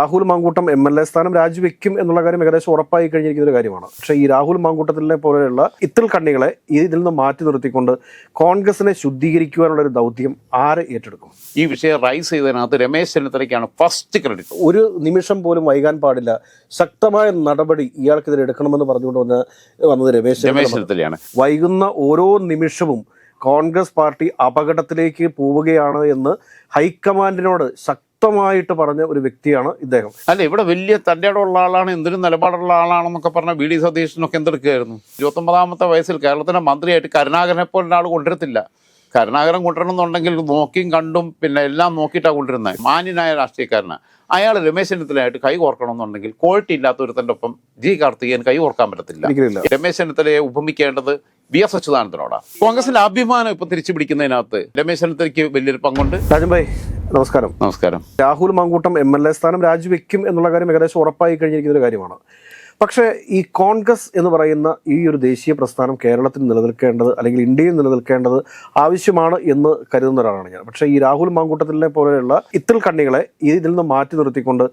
Rahul Mankoottam M L A സ്ഥാനം രാജിവെക്കും എന്നുള്ള കാര്യം ഏകദേശം ഉറപ്പായി കഴിഞ്ഞിരിക്കുന്ന ഒരു കാര്യമാണ്. പക്ഷേ ഈ രാഹുൽ മാങ്കൂട്ടത്തിനെ പോലെയുള്ള ഇത്തിൽ കണ്ണികളെ ഇതിൽ നിന്ന് മാറ്റി നിർത്തിക്കൊണ്ട് കോൺഗ്രസിനെ ശുദ്ധീകരിക്കുവാനുള്ള ഒരു ദൗത്യം ആര് ഏറ്റെടുക്കും? ഈ വിഷയം റൈസ് ചെയ്തതിനകത്ത് രമേശ് ചെന്നിത്തലയ്ക്കാണ് ഫസ്റ്റ് ക്രെഡിറ്റ് ഒരു നിമിഷം പോലും വൈകാൻ പാടില്ല. ശക്തമായ നടപടി ഇയാൾക്കെതിരെ എടുക്കണമെന്ന് പറഞ്ഞുകൊണ്ട് വന്ന് വന്നത് രമേശ് രമേശ് ചെന്നിത്തല ചെന്നിത്തലയാണ്. വൈകുന്ന ഓരോ നിമിഷവും കോൺഗ്രസ് പാർട്ടി അപകടത്തിലേക്ക് പോവുകയാണ് എന്ന് ഹൈക്കമാൻഡിനോട് ശക്തമായിട്ട് പറഞ്ഞ ഒരു വ്യക്തിയാണ് ഇദ്ദേഹം. അല്ല ഇവിടെ വലിയ തന്റെ ഉള്ള ആളാണ് എന്തിനും നിലപാടുള്ള ആളാണെന്നൊക്കെ പറഞ്ഞ വി ഡി സതീശനൊക്കെ എന്തെടുക്കുകയായിരുന്നു? ഇരുപത്തൊമ്പതാമത്തെ വയസ്സിൽ കേരളത്തിന്റെ മന്ത്രിയായിട്ട് കരുണാകരനെ പോലെ ഒരാൾ കൊണ്ടുവരത്തില്ല. കരുണാകരൻ കൊണ്ടുവരണം എന്നുണ്ടെങ്കിൽ നോക്കിയും കണ്ടും പിന്നെ എല്ലാം നോക്കിയിട്ടാണ് കൊണ്ടുവരുന്നത് മാന്യനായ രാഷ്ട്രീയക്കാരനാണ് അയാൾ രമേശ് ചെന്നിത്തലയായിട്ട് കൈ കോർക്കണമെന്നുണ്ടെങ്കിൽ ക്വാളിറ്റി ഇല്ലാത്ത ഒരുത്തന്റെ ഒപ്പം ജി കാർത്തികേയൻ കൈ കോർക്കാൻ പറ്റത്തില്ല. രമേശ് ചെന്നിത്തലയെ ഉപമിക്കേണ്ടത് വി എസ് അച്യുതാനന്ദനോടാണ് കോൺഗ്രസിന്റെ അഭിമാനം ഇപ്പൊ തിരിച്ചു പിടിക്കുന്നതിനകത്ത് രമേശ് ചെന്നിത്തലയ്ക്ക് വലിയൊരു പങ്കുണ്ട്. രാജൻ ഭായ് നമസ്കാരം. നമസ്കാരം. Rahul Mankoottam M L A സ്ഥാനം രാജിവെക്കും എന്നുള്ള കാര്യം ഏകദേശം ഉറപ്പായി കഴിഞ്ഞിരിക്കുന്ന ഒരു കാര്യമാണ്. പക്ഷേ ഈ കോൺഗ്രസ് എന്ന് പറയുന്ന ഈ ഒരു ദേശീയ പ്രസ്ഥാനം കേരളത്തിൽ നിലനിൽക്കേണ്ടത് അല്ലെങ്കിൽ ഇന്ത്യയിൽ നിലനിൽക്കേണ്ടത് ആവശ്യമാണ് എന്ന് കരുതുന്ന ഒരാളാണ് ഞാൻ. പക്ഷേ ഈ രാഹുൽ മാങ്കൂട്ടത്തിലെ പോലെയുള്ള ഇത്തിൽ കണ്ണികളെ ഇതിൽ നിന്ന് മാറ്റി നിർത്തിക്കൊണ്ട്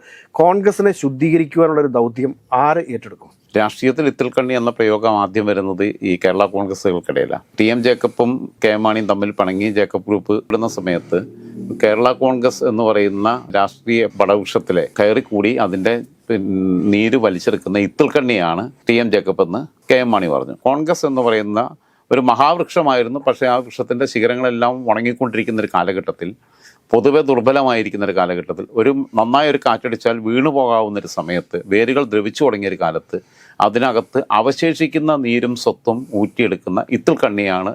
കോൺഗ്രസിനെ ശുദ്ധീകരിക്കുവാനുള്ള ഒരു ദൗത്യം ആരെ ഏറ്റെടുക്കും? രാഷ്ട്രീയത്തിൽ ഇത്തിൽക്കണ്ണി എന്ന പ്രയോഗം ആദ്യം വരുന്നത് ഈ കേരള കോൺഗ്രസുകൾക്കിടയിലാണ് ടി എം ജേക്കബും കെ എം മാണിയും തമ്മിൽ പണങ്ങി ജേക്കബ് ഗ്രൂപ്പ് ഇടുന്ന സമയത്ത് കേരള കോൺഗ്രസ് എന്ന് പറയുന്ന രാഷ്ട്രീയ പടവൃക്ഷത്തിലെ കയറിക്കൂടി അതിന്റെ പിൻ- നീര് വലിച്ചെടുക്കുന്ന ഇത്തിൽക്കണ്ണിയാണ് ടി എം ജേക്കബ് എന്ന് കെ എം മാണി പറഞ്ഞു. കോൺഗ്രസ് എന്ന് പറയുന്ന ഒരു മഹാവൃക്ഷമായിരുന്നു. പക്ഷേ ആ വൃക്ഷത്തിന്റെ ശിഖരങ്ങളെല്ലാം ഉണങ്ങിക്കൊണ്ടിരിക്കുന്ന ഒരു കാലഘട്ടത്തിൽ പൊതുവെ ദുർബലമായിരിക്കുന്ന ഒരു കാലഘട്ടത്തിൽ ഒരു നന്നായ ഒരു കാറ്റടിച്ചാൽ വീണു പോകാവുന്ന ഒരു സമയത്ത് വേരുകൾ ദ്രവിച്ചു തുടങ്ങിയ ഒരു കാലത്ത് അതിനകത്ത് അവശേഷിക്കുന്ന നീരും സ്വത്തും ഊറ്റിയെടുക്കുന്ന ഇത്തിൽ കണ്ണിയാണ്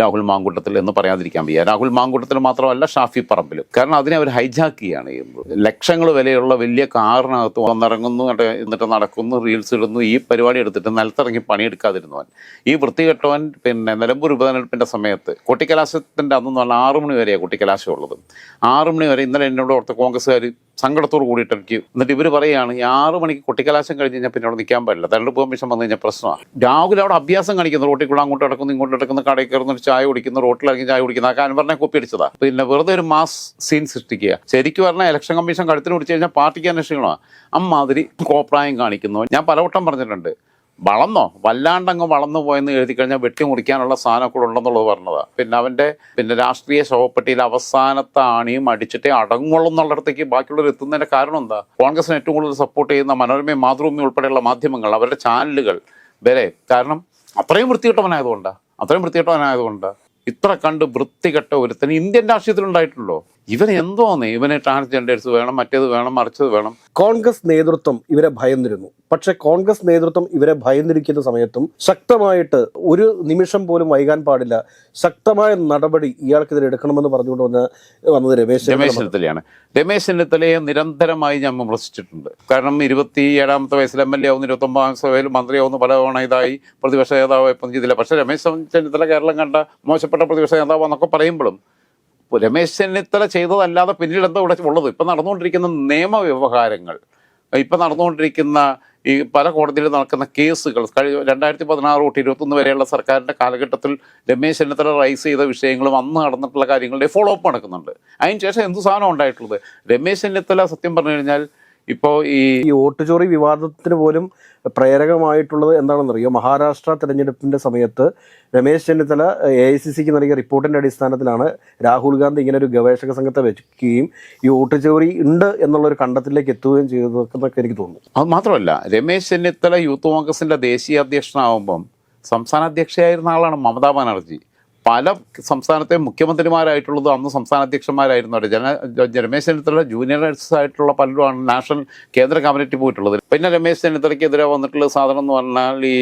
രാഹുൽ മാങ്കൂട്ടത്തിൽ എന്ന് പറയാതിരിക്കാൻ വയ്യ. രാഹുൽ മാങ്കൂട്ടത്തിൽ മാത്രമല്ല ഷാഫി പറമ്പിലും. കാരണം അതിനെ അവർ ഹൈജാക്ക് ചെയ്യുകയാണ് ചെയ്യുന്നത്. ലക്ഷങ്ങൾ വിലയുള്ള വലിയ കാറിനകത്ത് വന്നിറങ്ങുന്നു എന്നിട്ട് നടക്കുന്നു റീൽസ് ഇടുന്നു ഈ പരിപാടി എടുത്തിട്ട് നിലത്തിറങ്ങി പണിയെടുക്കാതിരുന്നവൻ. ഈ വൃത്തികെട്ടവൻ പിന്നെ നിലമ്പൂർ ഉപതെരഞ്ഞെടുപ്പിന്റെ സമയത്ത് കുട്ടിക്കലാശത്തിന്റെ അന്ന് പറഞ്ഞാൽ ആറു മണി വരെയാണ് കൊട്ടിക്കലാശം ഉള്ളത്. ആറു മണി വരെ ഇന്നലെ എന്നോട് ഓർത്ത് കോൺഗ്രസ്സുകാർ സങ്കടത്തോട് കൂടിയിട്ട് എനിക്ക് എന്നിട്ട് ഇവർ പറയുകയാണ് ഈ ആറ് മണിക്ക് കൊട്ടിക്കലാശം കഴിഞ്ഞ് കഴിഞ്ഞാൽ പിന്നെ അവിടെ നിൽക്കാൻ പറ്റില്ല തെരഞ്ഞെടുപ്പ് പെർമിഷൻ വന്നു കഴിഞ്ഞാൽ പ്രശ്നമാണ്. രാഹുൽ അവിടെ അഭ്യാസം കാണിക്കുന്നു. റോട്ടിൽ കൂടെ അങ്ങോട്ട് ഇടക്കുന്നു ഇങ്ങോട്ട് നടക്കുന്നു കടയിൽ കയറുന്ന ചായ കുടിക്കുന്നു റോട്ടിലിറങ്ങി ചായ കുടിക്കുന്ന. ആ അൻവറിനെ കോപ്പി അടിച്ചതാ. പിന്നെ വെറുതെ ഒരു മാസ് സീൻ സൃഷ്ടിക്കുക. ശരിക്കും പറഞ്ഞാൽ ഇലക്ഷൻ കമ്മീഷൻ കഴുത്തിന് പിടിച്ചു കഴിഞ്ഞാൽ പാർട്ടിക്ക് അന്വേഷിക്കണോ അമ്മാതിരി കോപ്രായം കാണിക്കുന്നു. ഞാൻ പലവട്ടം പറഞ്ഞിട്ടുണ്ട്. വളർന്നോ? വല്ലാണ്ടങ്ങ് വളർന്നു പോയെന്ന് എഴുതി കഴിഞ്ഞാൽ വെട്ടി മുറിക്കാനുള്ള സാധനം കൂടെ ഉണ്ടെന്നുള്ളത് പറഞ്ഞതാ. പിന്നെ അവന്റെ പിന്നെ രാഷ്ട്രീയ ശോഭപ്പെട്ടിയിൽ അവസാനത്തെ ആണിയും അടിച്ചിട്ടേ അടങ്ങുള്ളൂ എന്നുള്ളിടത്തേക്ക് ബാക്കിയുള്ളവർ എത്തുന്നതിന്റെ കാരണം എന്താ? കോൺഗ്രസിന് ഏറ്റവും കൂടുതൽ സപ്പോർട്ട് ചെയ്യുന്ന മനോരമയും മാതൃഭൂമി ഉൾപ്പെടെയുള്ള മാധ്യമങ്ങൾ അവരുടെ ചാനലുകൾ. വരെ കാരണം അത്രയും വൃത്തികെട്ടവനായതുകൊണ്ടാണ് അത്രയും വൃത്തികെട്ടവനായതുകൊണ്ടാണ് ഇത്ര കണ്ട് വൃത്തികെട്ട ഒരുത്തന് ഇന്ത്യൻ രാഷ്ട്രീയത്തിൽ രാഷ്ട്രീയത്തിലുണ്ടായിട്ടുള്ളൂ ഇവൻ എന്തോന്ന്? ഇവനെ ട്രാൻസ്ജെൻഡേഴ്സ് വേണം മറ്റേത് വേണം മറിച്ചത് വേണം. കോൺഗ്രസ് നേതൃത്വം ഇവരെ ഭയന്നിരുന്നു. പക്ഷെ കോൺഗ്രസ് നേതൃത്വം ഇവരെ ഭയന്നിരിക്കുന്ന സമയത്തും ശക്തമായിട്ട് ഒരു നിമിഷം പോലും വൈകാൻ പാടില്ല. ശക്തമായ നടപടി ഇയാൾക്കെതിരെ എടുക്കണമെന്ന് പറഞ്ഞുകൊണ്ട് വന്ന് വന്നത് രമേശ് രമേശ് ചെന്നിത്തല. ചെന്നിത്തലയാണ്. രമേശ് ചെന്നിത്തലയെ നിരന്തരമായി ഞാൻ വിമർശിച്ചിട്ടുണ്ട്. കാരണം ഇരുപത്തി ഏഴാമത്തെ വയസ്സിൽ എം എൽ എ ആവുന്നു ഇരുപത്തി ഒമ്പതാം സഭയിൽ മന്ത്രിയാവുന്നു പലതവണ ഇതായി പ്രതിപക്ഷ നേതാവ് ഇപ്പം ചെയ്തില്ല. പക്ഷേ രമേശ് ചെന്നിത്തല കേരളം കണ്ട മോശപ്പെട്ട പ്രതിപക്ഷ നേതാവ് എന്നൊക്കെ പറയുമ്പോഴും രമേശ് ചെന്നിത്തല ചെയ്തതല്ലാതെ പിന്നീട് എന്താ ഇവിടെ ഉള്ളത്? ഇപ്പം നടന്നുകൊണ്ടിരിക്കുന്ന നിയമവ്യവഹാരങ്ങൾ ഇപ്പം നടന്നുകൊണ്ടിരിക്കുന്ന ഈ പല കോടതിയിൽ നടക്കുന്ന കേസുകൾ കഴിഞ്ഞ രണ്ടായിരത്തി പതിനാറ് തൊട്ട് ഇരുപത്തൊന്ന് വരെയുള്ള സർക്കാരിന്റെ കാലഘട്ടത്തിൽ രമേശ് ചെന്നിത്തല റൈസ് ചെയ്ത വിഷയങ്ങളും അന്ന് നടന്നിട്ടുള്ള കാര്യങ്ങളുടെ ഫോളോ അപ്പ് നടക്കുന്നുണ്ട്. അതിന് ശേഷം എന്ത് സാധനം ഉണ്ടായിട്ടുള്ളത്? രമേശ് ചെന്നിത്തല സത്യം പറഞ്ഞു കഴിഞ്ഞാൽ ഇപ്പോൾ ഈ ഈ ഓട്ടുചോറി വിവാദത്തിന് പോലും പ്രേരകമായിട്ടുള്ളത് എന്താണെന്നറിയോ? മഹാരാഷ്ട്ര തെരഞ്ഞെടുപ്പിന്റെ സമയത്ത് Ramesh Chennithala A I C സിക്ക് നൽകിയ റിപ്പോർട്ടിന്റെ അടിസ്ഥാനത്തിലാണ് രാഹുൽ ഗാന്ധി ഇങ്ങനെ ഒരു ഗവേഷക സംഘത്തെ വെക്കുകയും ഈ ഓട്ടുചോറി ഉണ്ട് എന്നുള്ളൊരു കണ്ടെത്തലിലേക്ക് എത്തുകയും ചെയ്തതൊക്കെ എനിക്ക് തോന്നുന്നു. അത് മാത്രമല്ല രമേശ് ചെന്നിത്തല യൂത്ത് കോൺഗ്രസിന്റെ ദേശീയ അധ്യക്ഷനാവുമ്പം സംസ്ഥാന അധ്യക്ഷയായിരുന്ന ആളാണ് മമതാ ബാനർജി. പല സംസ്ഥാനത്തെ മുഖ്യമന്ത്രിമാരായിട്ടുള്ളത് അന്ന് സംസ്ഥാന അധ്യക്ഷന്മാരായിരുന്നു അവർ ജന രമേശ് ചെന്നിത്തല ജൂനിയേഴ്സ് ആയിട്ടുള്ള പലരുമാണ് നാഷണൽ കേന്ദ്ര കമ്മിറ്റി പോയിട്ടുള്ളത്. പിന്നെ രമേശ് ചെന്നിത്തലയ്ക്കെതിരെ വന്നിട്ടുള്ള സാധനം എന്ന് പറഞ്ഞാൽ ഈ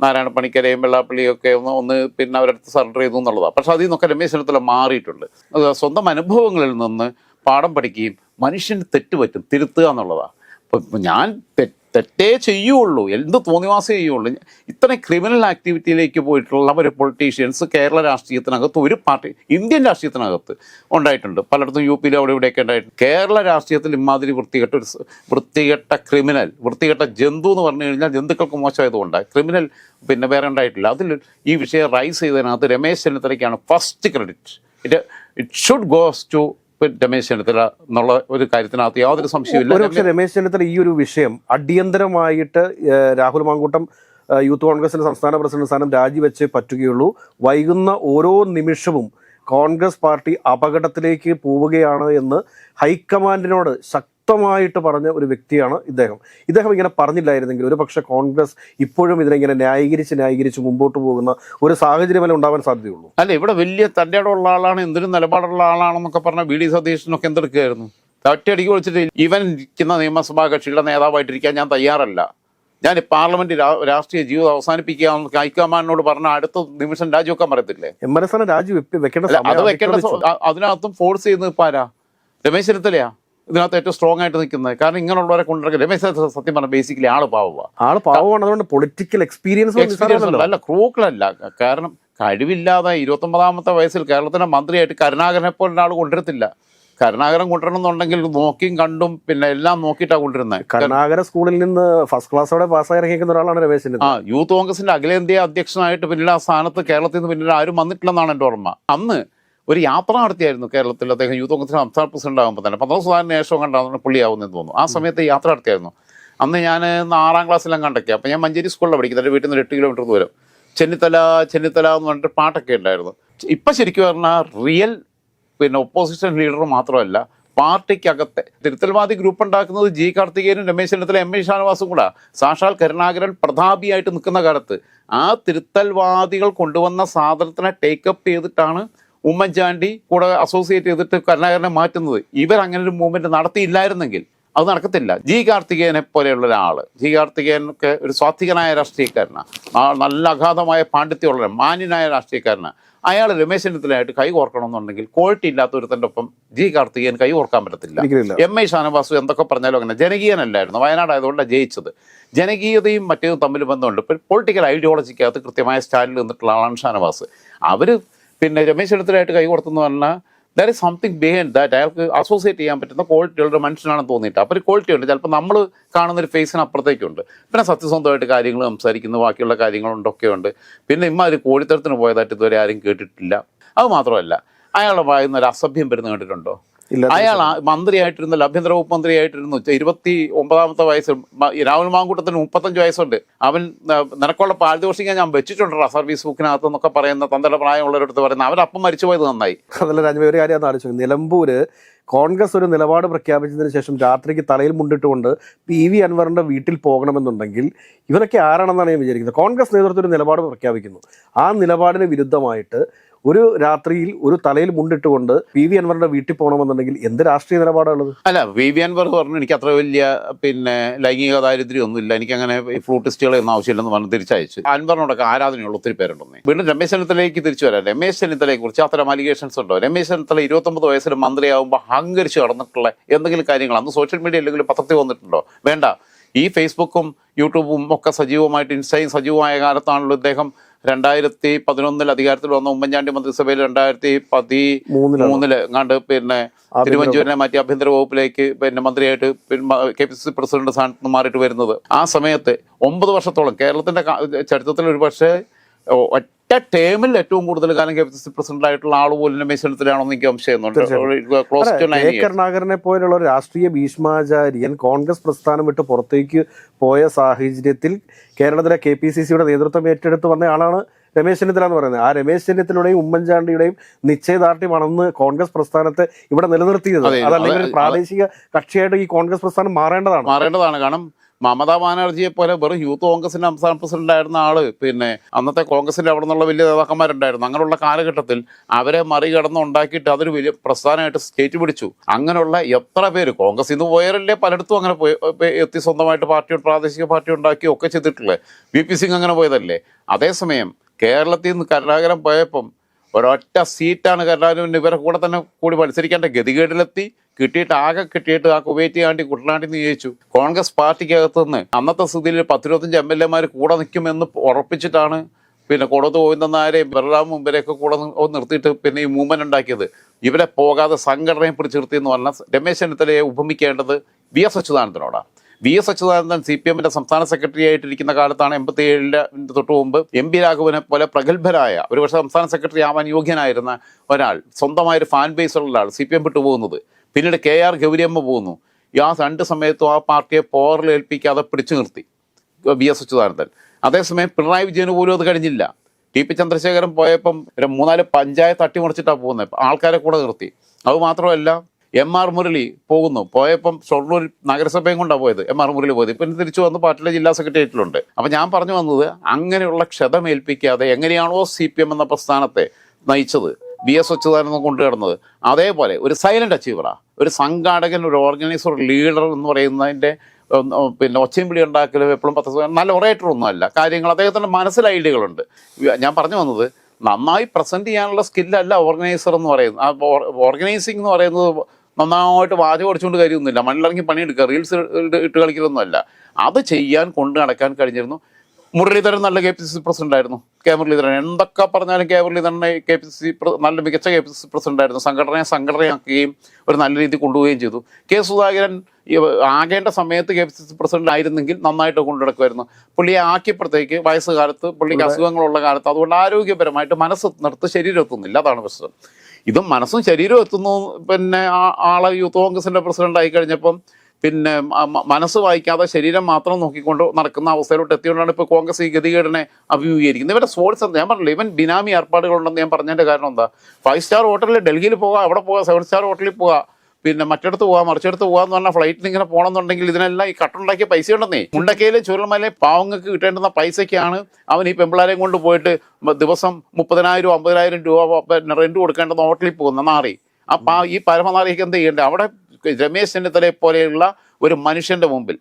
നാരായണ പണിക്കരെയും വെള്ളാപ്പള്ളിയും ഒക്കെ ഒന്ന് ഒന്ന് പിന്നെ അവരടുത്ത് സറണ്ടർ ചെയ്തു എന്നുള്ളതാണ് പക്ഷെ അതിൽ നിന്നൊക്കെ രമേശ് ചെന്നിത്തല മാറിയിട്ടുണ്ട്. സ്വന്തം അനുഭവങ്ങളിൽ നിന്ന് പാഠം പഠിക്കുകയും മനുഷ്യന് തെറ്റുപറ്റും തിരുത്തുക എന്നുള്ളതാണ് ഞാൻ തെ- തെറ്റേ ചെയ്യുള്ളൂ. എന്ത് തോന്നിവാസേ ചെയ്യുള്ളൂ. ഇത്ര ക്രിമിനൽ ആക്ടിവിറ്റിയിലേക്ക് പോയിട്ടുള്ള ഒരു പൊളിറ്റീഷ്യൻസ് കേരള രാഷ്ട്രീയത്തിനകത്ത് ഒരു പാർട്ടി ഇന്ത്യൻ രാഷ്ട്രീയത്തിനകത്ത് ഉണ്ടായിട്ടുണ്ട്. പലയിടത്തും യു പിയിലും അവിടെ ഇവിടെയൊക്കെ ഉണ്ടായിട്ടുണ്ട്. കേരള രാഷ്ട്രീയത്തിൽ ഇമാതിരി വൃത്തികെട്ട ഒരു വൃത്തികെട്ട ക്രിമിനൽ വൃത്തികെട്ട ജന്തു എന്ന് പറഞ്ഞു കഴിഞ്ഞാൽ ജന്തുക്കൾക്ക് മോശമായതുകൊണ്ട്. ക്രിമിനൽ പിന്നെ വേറെ ഉണ്ടായിട്ടില്ല. അതിൽ ഈ വിഷയം റൈസ് ചെയ്തതിനകത്ത് Ramesh ചെന്നിത്തലയ്ക്കാണ് first credit it it should goes to Ramesh Chennithala എന്നുള്ള ഒരു കാര്യത്തിനകത്ത് യാതൊരു സംശയമില്ല ഒരുപക്ഷെ രമേശ് ചെന്നിത്തല ഈ ഒരു വിഷയം അടിയന്തരമായിട്ട് രാഹുൽ മാങ്കൂട്ടം യൂത്ത് കോൺഗ്രസിന്റെ സംസ്ഥാന പ്രസിഡന്റ് സ്ഥാനം രാജിവെച്ച് പറ്റുകയുള്ളൂ. വൈകുന്ന ഓരോ നിമിഷവും കോൺഗ്രസ് പാർട്ടി അപകടത്തിലേക്ക് പോവുകയാണ് എന്ന് ഹൈക്കമാൻഡിനോട് ശക്തമായിട്ട് പറഞ്ഞ ഒരു വ്യക്തിയാണ് ഇദ്ദേഹം. ഇദ്ദേഹം ഇങ്ങനെ പറഞ്ഞില്ലായിരുന്നെങ്കിൽ ഒരു പക്ഷേ കോൺഗ്രസ് ഇപ്പോഴും ഇതിനെ ഇങ്ങനെ ന്യായീകരിച്ച് ന്യായീകരിച്ച് മുമ്പോട്ട് പോകുന്ന ഒരു സാഹചര്യമല്ലേ ഉണ്ടാവാൻ സാധ്യതയുള്ളൂ? അല്ല ഇവിടെ വലിയ തന്റെ ഉള്ള ആളാണ് എന്തിനും നിലപാടുള്ള ആളാണെന്നൊക്കെ പറഞ്ഞ വി ഡി സതീശനൊക്കെ എന്തെടുക്കുകയായിരുന്നു? ഒറ്റയടിക്ക് വിളിച്ചിട്ട് ഇവൻ ഇരിക്കുന്ന നിയമസഭാ കക്ഷിയുടെ നേതാവായിട്ടിരിക്കാൻ ഞാൻ തയ്യാറല്ല. ഞാൻ പാർലമെന്റ് രാഷ്ട്രീയ ജീവിതം അവസാനിപ്പിക്കുക ഹൈക്കമാൻഡിനോട് പറഞ്ഞ അടുത്ത നിമിഷം രാജിവെക്കാൻ പറയത്തില്ലേ? എം എൽ എസ് രാജി വെക്കേണ്ട അത് വെക്കേണ്ട അതിനകത്തും ഫോഴ്സ് ചെയ്യുന്നത് ഇപ്പം ആരാ? രമേശ് ചെന്നിത്തലയാ? ഇതിനകത്ത് ഏറ്റവും സ്ട്രോങ് ആയിട്ട് നിൽക്കുന്നത്. കാരണം ഇങ്ങനെയുള്ളവരെ കൊണ്ടിറക്കുക രമേശ് സത്യം പറഞ്ഞ ബേസിക്കലി ആൾ പാവുക ആൾ പാവമാണ് അതുകൊണ്ട് പൊളിറ്റിക്കൽ എക്സ്പീരിയൻസ് എക്സ്പീരിയൻസ് അല്ല ക്രൂക്കളല്ല. കാരണം കഴിവില്ലാതെ ഇരുപത്തൊമ്പതാമത്തെ വയസ്സിൽ കേരളത്തിന്റെ മന്ത്രിയായിട്ട് കരുണാകരനെ പോലെ ആൾ കൊണ്ടുവരത്തില്ല. കരുണാകരൻ കൊണ്ടുവരണം എന്നുണ്ടെങ്കിൽ നോക്കിയും കണ്ടും പിന്നെ എല്ലാം നോക്കിയിട്ടാണ് കൊണ്ടുവരുന്നത് കരുണാകര സ്കൂളിൽ നിന്ന് ഫസ്റ്റ് ക്ലാസ്സോടെ പാസ്സായി ഇറങ്ങിക്കുന്ന ഒരാളാണ് രമേശ് ആ യൂത്ത് കോൺഗ്രസിന്റെ അഖിലേന്ത്യാ അധ്യക്ഷനായിട്ട് പിന്നീട് ആ സ്ഥാനത്ത് കേരളത്തിൽ നിന്ന് പിന്നീട് ആരും വന്നിട്ടില്ലെന്നാണ് എന്റെ ഓർമ്മ. അന്ന് ഒരു യാത്ര നടത്തിയായിരുന്നു കേരളത്തിൽ. അദ്ദേഹം യൂത്ത് കോൺഗ്രസിന്റെ സംസ്ഥാന പ്രസിഡന്റ് ആകുമ്പോൾ തന്നെ. പന്ത്രണ്ട് സുധാകരന് ശേഷം കണ്ടാണ് പുള്ളിയാവുന്നതെന്ന് തോന്നുന്നു. ആ സമയത്ത് യാത്ര നടത്തിയായിരുന്നു. അന്ന് ഞാൻ ആറാം ക്ലാസ്സിലും കണ്ടൊക്കെ. അപ്പം ഞാൻ മഞ്ചേരി സ്കൂളിലാണ് പഠിക്കുന്നത്. എന്റെ വീട്ടിൽ നിന്ന് എട്ട് കിലോമീറ്റർ ദൂരം. ചെന്നിത്തല ചെന്നിത്തല എന്ന് പറഞ്ഞിട്ട് പാട്ടൊക്കെ ഉണ്ടായിരുന്നു. ഇപ്പം ശരിക്കും പറഞ്ഞാൽ റിയൽ പിന്നെ ഒപ്പോസിഷൻ ലീഡർ മാത്രമല്ല പാർട്ടിക്കകത്തെ തിരുത്തൽവാദി ഗ്രൂപ്പ് ഉണ്ടാക്കുന്നത് ജി കാർത്തികേയനും രമേശ് ചെന്നിത്തല എം എ ഷാനവാസും കൂടെ. സാക്ഷാൽ കരുണാകരൻ പ്രതാപിയായിട്ട് നിൽക്കുന്ന കാലത്ത് ആ തിരുത്തൽവാദികൾ കൊണ്ടുവന്ന സാധനത്തിനെ ടേക്കപ്പ് ചെയ്തിട്ടാണ് ഉമ്മൻചാണ്ടി കൂടെ അസോസിയേറ്റ് ചെയ്തിട്ട് കരുണാകരനെ മാറ്റുന്നത് ഇവർ അങ്ങനെ ഒരു മൂവ്മെന്റ് നടത്തിയില്ലായിരുന്നെങ്കിൽ അത് നടക്കത്തില്ല. ജി കാർത്തികേയനെ പോലെയുള്ള ഒരാൾ ജി കാർത്തികേയനൊക്കെ ഒരു സ്വാത്വികനായ രാഷ്ട്രീയക്കാരനാണ് ആ നല്ല അഗാധമായ പാണ്ഡിത്യമുള്ള മാന്യനായ രാഷ്ട്രീയക്കാരനാണ് അയാൾ രമേശ് ചെന്നിത്തലയായിട്ട് കൈ കോർക്കണമെന്നുണ്ടെങ്കിൽ ക്വാളിറ്റി ഇല്ലാത്ത ഒരുത്തന്റെ ഒപ്പം ജി കാർത്തികേയൻ കൈ കോർക്കാൻ പറ്റത്തില്ല. എം ഐ ഷാനവാസു എന്തൊക്കെ പറഞ്ഞാലും അങ്ങനെ ജനകീയനല്ലായിരുന്നു. വയനാട് ആയതുകൊണ്ടാണ് ജയിച്ചത്. ജനകീയതയും മറ്റേതും തമ്മിൽ ബന്ധമുണ്ട്. ഇപ്പോൾ പൊളിറ്റിക്കൽ ഐഡിയോളജിക്കകത്ത് കൃത്യമായ സ്റ്റാൻഡിൽ നിന്നിട്ടുള്ള ആളാണ് ഷാനവാസ്. അവർ പിന്നെ രമേശ് ചെന്നിത്തലയായിട്ട് കൈ കൊടുത്തെന്ന് പറഞ്ഞാൽ there is something behind that അയാൾക്ക് അസോസിയേറ്റ് ചെയ്യാൻ പറ്റുന്ന ക്വാളിറ്റിയുള്ള ഒരു മനുഷ്യനാണെന്ന് തോന്നിയിട്ട്. അപ്പോൾ ഒരു ക്വാളിറ്റി ഉണ്ട്. ചിലപ്പോൾ നമ്മൾ കാണുന്ന ഒരു ഫേസിന് അപ്പുറത്തേക്കുണ്ട്. പിന്നെ സത്യസന്ധമായിട്ട് കാര്യങ്ങൾ സംസാരിക്കുന്നു ബാക്കിയുള്ള കാര്യങ്ങളുണ്ടൊക്കെ ഉണ്ട് പിന്നെ ഇമ്മ ഒരു കോഴിത്തരത്തിന് പോയതായിട്ട് ഇതുവരെ ആരും കേട്ടിട്ടില്ല. അത് മാത്രമല്ല അയാളുടെ വായുന്ന ഒരു അസഭ്യം വരുന്ന കണ്ടിട്ടുണ്ടോ? അയാൾ മന്ത്രിയായിട്ടിരുന്നു മന്ത്രിയായിട്ടിരുന്നല്ലോ ആഭ്യന്തര വകുപ്പ് മന്ത്രിയായിട്ടിരുന്നു. ഇരുപത്തി ഒമ്പതാമത്തെ വയസ്സ് രാഹുൽ മാങ്കൂട്ടത്തിന് മുപ്പത്തഞ്ച് വയസ്സുണ്ട്. അവൻ നിനക്കുള്ള പാരിതോഷിക ഞാൻ വെച്ചിട്ടുണ്ടോ സർവീസ് ബുക്കിനകത്ത് എന്നൊക്കെ പറയുന്ന തന്ത്രിയുടെ പ്രായമുള്ളവരടുത്ത് പറയുന്ന അവരപ്പം മരിച്ചുപോയത് നന്നായി. അതല്ല രാജ്യം ഒരു കാര്യം ആലോചിച്ചു. നിലമ്പൂര് കോൺഗ്രസ് ഒരു നിലപാട് പ്രഖ്യാപിച്ചതിന് ശേഷം രാത്രിക്ക് തലയിൽ മുണ്ടിട്ടുകൊണ്ട് പി വി അൻവറിന്റെ വീട്ടിൽ പോകണമെന്നുണ്ടെങ്കിൽ ഇവരൊക്കെ ആരാണെന്നാണ് ഞാൻ വിചാരിക്കുന്നത്? കോൺഗ്രസ് നേതൃത്വം ഒരു നിലപാട് പ്രഖ്യാപിക്കുന്നു. ആ നിലപാടിന് വിരുദ്ധമായിട്ട് ഒരു രാത്രിയിൽ ഒരു തലയിൽ മുണ്ടിട്ടുകൊണ്ട് പി വി അൻവറിന്റെ വീട്ടിൽ പോകണമെന്നുണ്ടെങ്കിൽ എന്ത് രാഷ്ട്രീയ നിലപാടാണ് അല്ല വി വി അൻവർ പറഞ്ഞു എനിക്ക് അത്ര വലിയ പിന്നെ ലൈംഗിക ദാരിദ്ര്യം ഒന്നുമില്ല എനിക്ക് അങ്ങനെ ഫ്ലൂട്ടിസ്റ്റുകളെ ഒന്നും ആവശ്യമില്ലെന്ന് പറഞ്ഞ് തിരിച്ചയച്ചു. അൻവറിനോടൊക്കെ ആരാധനയുള്ള ഒത്തിരി പേരുണ്ടെന്ന്. വീണ്ടും രമേശ് ചെന്നിത്തലയ്ക്ക് തിരിച്ചു വരാം. രമേശ് ചെന്നിത്തലയെ കുറിച്ച് അത്തരം അലിഗേഷൻസ് ഉണ്ടോ? രമേശ് ചെന്നിത്തല ഇരുപത്തൊമ്പത് വയസ്സിൽ മന്ത്രിയാവുമ്പോൾ അഹങ്കരിച്ച് കടന്നിട്ടുള്ള എന്തെങ്കിലും കാര്യങ്ങൾ അന്ന് സോഷ്യൽ മീഡിയ അല്ലെങ്കിൽ പത്രത്തിൽ വന്നിട്ടുണ്ടോ? വേണ്ട. ഈ ഫേസ്ബുക്കും യൂട്യൂബും ഒക്കെ സജീവമായിട്ട് ഇൻസ്റ്റയും സജീവമായ കാലത്താണല്ലോ ഇദ്ദേഹം രണ്ടായിരത്തി പതിനൊന്നിൽ അധികാരത്തിൽ വന്ന ഉമ്മൻചാണ്ടി മന്ത്രിസഭയിൽ രണ്ടായിരത്തി പതി മൂന്നിൽ എങ്ങാണ്ട് പിന്നെ തിരുവഞ്ചൂരിനെ മാറ്റി ആഭ്യന്തര വകുപ്പിലേക്ക് പിന്നെ മന്ത്രിയായിട്ട് K P C C president സ്ഥാനത്ത് നിന്ന് മാറിയിട്ട് വരുന്നത്. ആ സമയത്ത് ഒമ്പത് വർഷത്തോളം കേരളത്തിന്റെ ചരിത്രത്തിൽ ഒരു പക്ഷേ ഒറ്റ ടേമിൽ ഏറ്റവും കൂടുതൽ കാലം K P C C president ആയിട്ടുള്ള ആൾ പോലും രമേശ് ചെന്നിത്തലയാണെന്ന് എനിക്ക് സംശയമുണ്ട് കരുണാകരനെ പോലുള്ള രാഷ്ട്രീയ ഭീഷ്മാചാര്യൻ കോൺഗ്രസ് പ്രസ്ഥാനം വിട്ട് പുറത്തേക്ക് പോയ സാഹചര്യത്തിൽ കേരളത്തിലെ കെ പി സി സിയുടെ നേതൃത്വം ഏറ്റെടുത്ത് വന്ന ആളാണ് രമേശ് ചെന്നിത്തല എന്ന് പറയുന്നത്. ആ രമേശ് ചെന്നിത്തലയുടെയും ഉമ്മൻചാണ്ടിയുടെയും നിശ്ചയദാർഢ്യമാണെന്ന് കോൺഗ്രസ് പ്രസ്ഥാനത്തെ ഇവിടെ നിലനിർത്തിയത്. അതെ, അതല്ലെങ്കിൽ പ്രാദേശിക കക്ഷിയായിട്ട് ഈ കോൺഗ്രസ് പ്രസ്ഥാനം മാറേണ്ടതാണ്. മാറേണ്ടതാണ്. കാരണം മമതാ ബാനർജിയെ പോലെ വെറും യൂത്ത് കോൺഗ്രസിന്റെ സംസ്ഥാന പ്രസിഡന്റായിരുന്ന ആൾ പിന്നെ അന്നത്തെ കോൺഗ്രസിന്റെ അവിടെ നിന്നുള്ള വലിയ നേതാക്കന്മാരുണ്ടായിരുന്നു. അങ്ങനെയുള്ള കാലഘട്ടത്തിൽ അവരെ മറികടന്ന് ഉണ്ടാക്കിയിട്ട് അതൊരു വലിയ പ്രസ്ഥാനമായിട്ട് സ്റ്റേറ്റ് പിടിച്ചു. അങ്ങനെയുള്ള എത്ര പേര് കോൺഗ്രസ് ഇന്ന് പോയവരല്ലേ പലയിടത്തും അങ്ങനെ പോയി എത്തി സ്വന്തമായിട്ട് പാർട്ടി പ്രാദേശിക പാർട്ടി ഉണ്ടാക്കി ഒക്കെ ചെയ്തിട്ടുള്ളത്. വി പി സിംഗ് അങ്ങനെ പോയതല്ലേ. അതേസമയം കേരളത്തിൽ നിന്ന് കരുണാകരം പോയപ്പം ഒരൊറ്റ സീറ്റാണ് കരുണാകരൻ ഇവരെ കൂടെ തന്നെ കൂടി മത്സരിക്കേണ്ട ഗതികേടിലെത്തി. കിട്ടിയിട്ട് ആകെ കിട്ടിയിട്ട് ആ കുവൈറ്റ് ആണ്ടി നിന്ന് ചോദിച്ചു കോൺഗ്രസ് പാർട്ടിക്കകത്ത് നിന്ന് അന്നത്തെ സ്ഥിതിയിൽ പത്തിരുപത്തഞ്ച് എം എൽ എമാർ കൂടെ നിൽക്കുമെന്ന് ഉറപ്പിച്ചിട്ടാണ് പിന്നെ കൊടുത്ത് ഗോവിന്ദൻ നായരെയും ബലറാം മുമ്പിലെയൊക്കെ കൂടെ നിർത്തിയിട്ട് പിന്നെ ഈ മൂവ്മെന്റ് ഉണ്ടാക്കിയത്. ഇവരെ പോകാതെ സംഘടനയെ പിടിച്ചു നിർത്തി എന്ന് പറഞ്ഞാൽ രമേശ് ചെന്നിത്തലയെ ഉപമിക്കേണ്ടത് V S അച്യുതാനന്ദനോടാണ്. V S Achuthanandan C P എമ്മിന്റെ സംസ്ഥാന സെക്രട്ടറി ആയിട്ടിരിക്കുന്ന കാലത്താണ് എൺപത്തി ഏഴിലെ തൊട്ട് മുമ്പ് എം പി രാഘവനെ പോലെ പ്രഗത്ഭരായ ഒരുപക്ഷെ സംസ്ഥാന സെക്രട്ടറി ആവാൻ യോഗ്യനായിരുന്ന ഒരാൾ സ്വന്തമായ ഒരു ഫാൻ ബേസ് ഉള്ള ആൾ സി പി എം വിട്ടു പോകുന്നത്. പിന്നീട് കെ ആർ ഗൗരിയമ്മ പോകുന്നു. ആ രണ്ട് സമയത്തും ആ പാർട്ടിയെ പോറിലേൽപ്പിക്കാതെ പിടിച്ചു നിർത്തി വി എസ് അച്യുതാനന്ദൻ. അതേസമയം പിണറായി വിജയന് പോലും അത് കഴിഞ്ഞില്ല. ടി പി ചന്ദ്രശേഖരൻ പോയപ്പം ഒരു മൂന്നാൽ പഞ്ചായത്ത് അട്ടിമറിച്ചിട്ടാണ് പോകുന്നത് ആൾക്കാരെ കൂടെ നിർത്തി. അത് മാത്രമല്ല എം ആർ മുരളി പോകുന്നു. പോയപ്പം ഷൊർണൂർ നഗരസഭയും കൊണ്ടാണ് പോയത്. എം ആർ മുരളി പോയത്. ഇപ്പം തിരിച്ചു വന്ന് പാർട്ടിയിലെ ജില്ലാ സെക്രട്ടേറിയറ്റിലുണ്ട്. അപ്പം ഞാൻ പറഞ്ഞു വന്നത് അങ്ങനെയുള്ള ക്ഷതമേൽപ്പിക്കാതെ എങ്ങനെയാണോ സി പി എം എന്ന പ്രസ്ഥാനത്തെ നയിച്ചത്. ബി എസ് അച്യുതാനന്ദൻ കൊണ്ടുകിടന്നത് അതേപോലെ ഒരു സൈലന്റ് അച്ചീവറാ. ഒരു സംഘാടകൻ ഒരു ഓർഗനൈസർ ലീഡർ എന്ന് പറയുന്നതിന്റെ പിന്നെ ഒച്ചയും പിടി ഉണ്ടാക്കലും എപ്പോഴും പത്ത് നല്ല ഒറേറ്റർ ഒന്നുമല്ല കാര്യങ്ങൾ അദ്ദേഹത്തിന്റെ മനസ്സിൽ ഐഡിയകളുണ്ട്. ഞാൻ പറഞ്ഞു വന്നത് നന്നായി പ്രസന്റ് ചെയ്യാനുള്ള സ്കില്ലല്ല ഓർഗനൈസർ എന്ന് പറയുന്നത്. ആ ഓർഗനൈസിങ് എന്ന് പറയുന്നത് നന്നായിട്ട് വാചകം അടിച്ചുകൊണ്ട് കാര്യമൊന്നുമില്ല മണ്ണിലിറങ്ങി പണിയെടുക്കുക. റീൽസ് ഇട്ട് കളിക്കലൊന്നുമല്ല അത് ചെയ്യാൻ കൊണ്ട് നടക്കാൻ കഴിഞ്ഞിരുന്നു. മുരളീധരൻ നല്ല K P C C president ആയിരുന്നു. കെ മുരളീധരൻ എന്തൊക്കെ പറഞ്ഞാലും കെ മുരളീധരനെ കെ പി സി നല്ല മികച്ച K P C C president ആയിരുന്നു. സംഘടനയെ സംഘടനയാക്കുകയും ഒരു നല്ല രീതിയിൽ കൊണ്ടുപോവുകയും ചെയ്തു. കെ സുധാകരൻ ആകേണ്ട സമയത്ത് K P C C president ആയിരുന്നെങ്കിൽ നന്നായിട്ട് കൊണ്ടുനടക്കുമായിരുന്നു പുള്ളിയെ ആക്കിയപ്പോഴത്തേക്ക് വയസ്സുകാലത്ത് പുള്ളിക്ക് അസുഖങ്ങളുള്ള കാലത്ത് അതുകൊണ്ട് ആരോഗ്യപരമായിട്ട് മനസ്സ് നിർത്ത് ശരീരം എത്തുന്നില്ല അതാണ് പ്രശ്നം. ഇതും മനസ്സും ശരീരവും എത്തുന്നു പിന്നെ ആളെ യൂത്ത് കോൺഗ്രസിന്റെ പ്രസിഡന്റ് ആയി കഴിഞ്ഞപ്പം പിന്നെ മനസ്സ് വായിക്കാതെ ശരീരം മാത്രം നോക്കിക്കൊണ്ട് നടക്കുന്ന അവസ്ഥയിലോട്ട് എത്തിയോണ്ടാണ് ഇപ്പോൾ കോൺഗ്രസ് ഈ ഗതികേടിനെ അഭിമുഖീകരിക്കുന്നത്. ഇവരുടെ സ്പോർട്സ് എന്താ? ഞാൻ പറഞ്ഞില്ല ഇവൻ ബിനാമി ഏർപ്പാടുകളുണ്ടെന്ന് ഞാൻ പറഞ്ഞതിന്റെ കാരണം എന്താ? ഫൈവ് സ്റ്റാർ ഹോട്ടലിൽ ഡൽഹിയിൽ പോകാം അവിടെ പോകാം സെവൻ സ്റ്റാർ ഹോട്ടലിൽ പോകാം. പിന്നെ മറ്റിടത്ത് പോകാം മറിച്ചിടത്ത് പോകാന്ന് പറഞ്ഞാൽ ഫ്ലൈറ്റിൽ ഇങ്ങനെ പോകണമെന്നുണ്ടെങ്കിൽ ഇതിനെല്ലാം ഈ കട്ടുണ്ടാക്കിയ പൈസ ഉണ്ടെന്നേ. മുണ്ടക്കയിലെ ചുരുൾമല പാവങ്ങൾക്ക് കിട്ടേണ്ടുന്ന പൈസയ്ക്കാണ് അവൻ ഈ പെമ്പിളാരെയും കൊണ്ട് പോയിട്ട് ദിവസം മുപ്പതിനായിരം അമ്പതിനായിരം രൂപ പിന്നെ റെന്റ് കൊടുക്കേണ്ടത് ഹോട്ടലിൽ പോകുന്ന നാറി. അപ്പം ഈ പരമനാറിക്ക് എന്ത് ചെയ്യണ്ടേ? അവിടെ രമേശ് ചെന്നിത്തലയെ പോലെയുള്ള ഒരു മനുഷ്യന്റെ മുമ്പിൽ.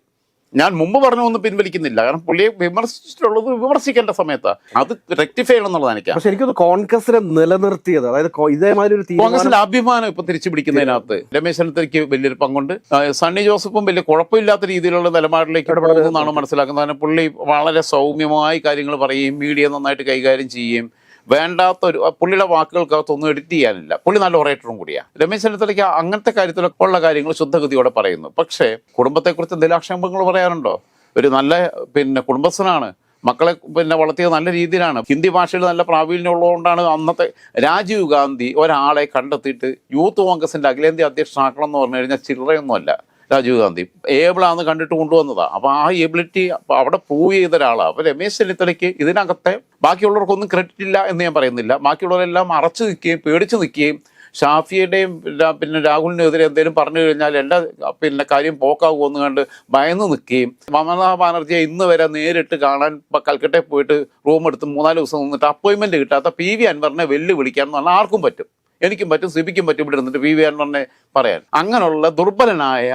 ഞാൻ മുമ്പ് പറഞ്ഞൊന്നും പിൻവലിക്കുന്നില്ല. കാരണം പുള്ളിയെ വിമർശിച്ചിട്ടുള്ളത് വിമർശിക്കേണ്ട സമയത്ത്. അത് റെക്ടിഫൈ ചെയ്യണം എന്നുള്ളതാണ് എനിക്ക്. പക്ഷെ എനിക്കൊന്ന് കോൺഗ്രസിനെ നിലനിർത്തിയത് അതായത് ഇതേമാതിരി ഒരു കോൺഗ്രസിന്റെ അഭിമാനം ഇപ്പൊ തിരിച്ചു പിടിക്കുന്നതിനകത്ത് രമേശ് ചെന്നിത്തലയ്ക്ക് വലിയൊരു പങ്കുണ്ട്. സണ്ണി ജോസഫും വലിയ കുഴപ്പമില്ലാത്ത രീതിയിലുള്ള നിലപാടിലേക്ക് പോകുന്നതാണ് മനസ്സിലാക്കുന്നത്. കാരണം പുള്ളി വളരെ സൗമ്യമായി കാര്യങ്ങൾ പറയുകയും മീഡിയ നന്നായിട്ട് കൈകാര്യം ചെയ്യുകയും വേണ്ടാത്ത ഒരു പുള്ളിയുടെ വാക്കുകൾക്കകത്തൊന്നും എഡിറ്റ് ചെയ്യാനില്ല. പുള്ളി നല്ല ഒറേറ്ററും കൂടിയാണ് രമേശ് ചെന്നിത്തലയ്ക്ക് അങ്ങനത്തെ കാര്യത്തിലൊക്കെ ഉള്ള കാര്യങ്ങൾ ശുദ്ധഗതിയോടെ പറയുന്നു. പക്ഷേ കുടുംബത്തെക്കുറിച്ച് എന്തെങ്കിലും ആക്ഷേപങ്ങൾ പറയാറുണ്ടോ? ഒരു നല്ല പിന്നെ കുടുംബസ്ഥനാണ്. മക്കളെ പിന്നെ വളർത്തിയത് നല്ല രീതിയിലാണ്. ഹിന്ദി ഭാഷയിൽ നല്ല പ്രാവീണ്യം ഉള്ളതുകൊണ്ടാണ് അന്നത്തെ രാജീവ് ഗാന്ധി ഒരാളെ കണ്ടെത്തിയിട്ട് യൂത്ത് കോൺഗ്രസിന്റെ അഖിലേന്ത്യാ അധ്യക്ഷനാക്കണം എന്ന് പറഞ്ഞു കഴിഞ്ഞാൽ ചില്ലറയൊന്നുമല്ല. രാജീവ് ഗാന്ധി ഏബിളാന്ന് കണ്ടിട്ട് കൊണ്ടുവന്നതാ. അപ്പൊ ആ എബിലിറ്റി അവിടെ പ്രൂവ് ചെയ്ത ഒരാളാണ് അപ്പൊ രമേശ് ചെന്നിത്തലയ്ക്ക് ഇതിനകത്തെ ബാക്കിയുള്ളവർക്കൊന്നും ക്രെഡിറ്റ് ഇല്ല എന്ന് ഞാൻ പറയുന്നില്ല. ബാക്കിയുള്ളവരെല്ലാം അറച്ചു നിൽക്കുകയും പേടിച്ചു നിൽക്കുകയും ഷാഫിയുടെയും പിന്നെ രാഹുലിനെതിരെ എന്തെങ്കിലും പറഞ്ഞു കഴിഞ്ഞാൽ എന്റെ പിന്നെ കാര്യം പോക്കാകുമെന്ന് കണ്ട് ഭയന്ന് നിൽക്കുകയും മമതാ ബാനർജിയെ ഇന്ന് വരെ നേരിട്ട് കാണാൻ കൽക്കട്ടയിൽ പോയിട്ട് റൂം എടുത്ത് മൂന്നാൽ ദിവസം നിന്നിട്ട് അപ്പോയിൻമെന്റ് കിട്ടാത്ത പി വി അൻവറിനെ വെല്ലുവിളിക്കാൻ എന്ന് പറഞ്ഞാൽ ആർക്കും പറ്റും. എനിക്കും പറ്റും സിബിക്കും പറ്റും ഇവിടെ ഇരുന്നിട്ട് പി വി അൻവറിനെ പറയാൻ. അങ്ങനെയുള്ള ദുർബലനായ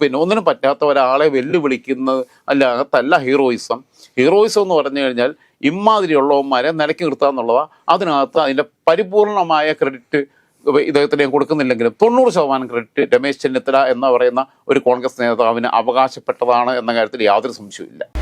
പിന്നെ ഒന്നിനും പറ്റാത്ത ഒരാളെ വെല്ലുവിളിക്കുന്നത് അല്ല അകത്തല്ല ഹീറോയിസം. ഹീറോയിസം എന്ന് പറഞ്ഞു കഴിഞ്ഞാൽ ഇമ്മാതിരിയുള്ളവന്മാരെ നിലയ്ക്ക് നിർത്തുക എന്നുള്ളതാണ് അതിനകത്ത് അതിന്റെ പരിപൂർണമായ ക്രെഡിറ്റ് ഇദ്ദേഹത്തിന് കൊടുക്കുന്നില്ലെങ്കിലും തൊണ്ണൂറ് ശതമാനം ക്രെഡിറ്റ് രമേശ് ചെന്നിത്തല എന്ന് പറയുന്ന ഒരു കോൺഗ്രസ് നേതാവിന് അവകാശപ്പെട്ടതാണ് എന്ന കാര്യത്തിൽ യാതൊരു സംശയവും